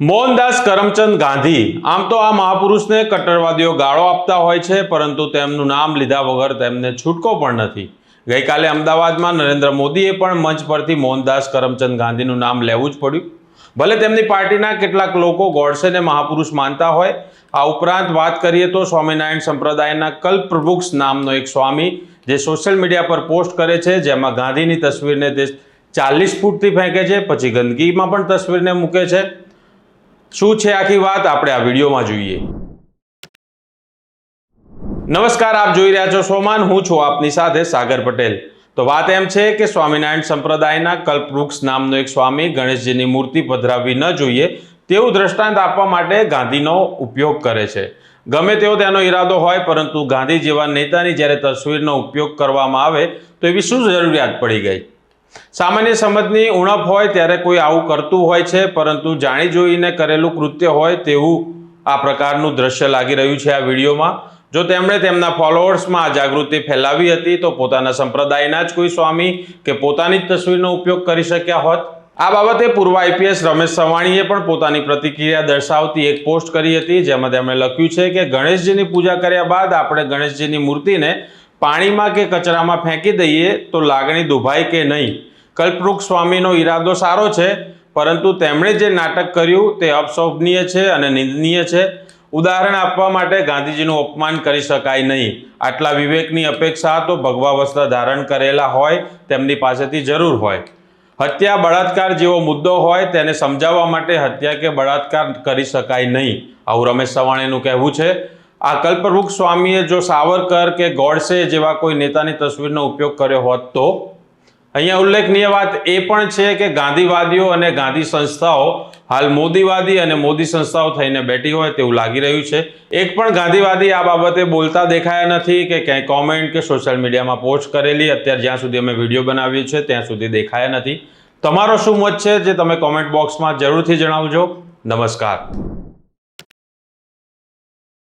મોહનદાસ કરમચંદ ગાંધી. આમ તો આ મહાપુરુષને કટ્ટરવાદીઓ ગાળો આપતા હોય છે, પરંતુ તેમનું નામ લીધા વગર તેમને છૂટકો પણ નથી. ગઈકાલે અમદાવાદમાં નરેન્દ્ર મોદીએ પણ મંચ પરથી મોહનદાસ કરમચંદ ગાંધીનું નામ લેવું જ પડ્યું. ભલે તેમની પાર્ટીના કેટલાક લોકો ગોડસેને મહાપુરુષ માનતા હોય, આ ઉપરાંત વાત કરીએ તો સ્વામિનારાયણ સંપ્રદાયના કલ્પવૃક્ષ નામનો એક સ્વામી, જે સોશિયલ મીડિયા પર પોસ્ટ કરે છે, જેમાં ગાંધીની તસવીરને તે ચાલીસ ફૂટથી ફેંકે છે, પછી ગંદકીમાં પણ તસવીરને મૂકે છે. શું છે આખી વાત? આપણે આ વિડીયોમાં જોઈએ. નમસ્કાર, આપ જોઈ રહ્યા છો સોમાન. હું છું આપની સાથે સાગર પટેલ. તો વાત એમ છે કે સ્વામિનારાયણ સંપ્રદાયના કલ્પવૃક્ષ નામનો એક સ્વામી ગણેશજીની મૂર્તિ પધરાવવી ન જોઈએ તેવું દ્રષ્ટાંત આપવા માટે ગાંધીનો ઉપયોગ કરે છે. ગમે તેવો તેનો ઈરાદો હોય, પરંતુ ગાંધી જેવા નેતાની જ્યારે તસવીરનો ઉપયોગ કરવામાં આવે તો એવી શું જરૂરિયાત પડી ગઈ? સામાન્ય સમજની ઉણપ હોય ત્યારે કોઈ આવું કરતું હોય છે, પરંતુ જાણી જોઈને કરેલું કૃત્ય હોય તેવું આ પ્રકારનું દ્રશ્ય લાગી રહ્યું છે આ વિડીયોમાં. જો તેમણે તેમના ફોલોઅર્સમાં આ જાગૃતિ ફેલાવી હતી, તો પોતાના સંપ્રદાયના જ કોઈ સ્વામી કે પોતાની જ તસવીરનો ઉપયોગ કરી શક્યા હોત. આ બાબતે પૂર્વ આઈપીએસ રમેશ સવાણીએ પણ પોતાની પ્રતિક્રિયા દર્શાવતી એક પોસ્ટ કરી હતી, જેમાં તેમણે લખ્યું છે કે ગણેશજીની પૂજા કર્યા બાદ આપણે ગણેશજીની મૂર્તિને પાણીમાં કે કચરામાં ફેંકી દઈએ તો લાગણી દુભાય કે નહીં? કલ્પવૃક્ષ સ્વામીનો ઈરાદો સારો છે, પરંતુ તેમણે જે નાટક કર્યું તે અપશોભનીય છે અને નિંદનીય છે. ઉદાહરણ આપવા માટે ગાંધીજીનું અપમાન કરી શકાય નહીં. આટલા વિવેકની અપેક્ષા તો ભગવા વસ્ત્ર ધારણ કરેલા હોય, તેમની પાસેથી જરૂર હોય. હત્યા બળાત્કાર જેવો મુદ્દો હોય, તેને સમજાવવા માટે હત્યા કે બળાત્કાર કરી શકાય નહીં? આવું રમેશ સવાણીનું કહેવું છે. આ કલ્પવૃક્ષ સ્વામીએ જો સાવરકર કે ગોડસે જેવા કોઈ નેતાની તસવીરનો ઉપયોગ કર્યો હોત તો? અહીંયા ઉલ્લેખનીય વાત એ પણ છે કે ગાંધીવાદીઓ અને ગાંધી સંસ્થાઓ હાલ મોદીવાદી અને મોદી સંસ્થાઓ થઈને બેઠી હોય તેવું લાગી રહ્યું છે. એક પણ ગાંધીવાદી આ બાબતે બોલતા દેખાયા નથી કે ક્યાંય કોમેન્ટ કે સોશિયલ મીડિયામાં પોસ્ટ કરેલી. અત્યારે જ્યાં સુધી અમે વીડિયો બનાવીએ છીએ ત્યાં સુધી દેખાયા નથી. તમારો શું મત છે જે તમે કોમેન્ટ બોક્સમાં જરૂરથી જણાવજો. નમસ્કાર.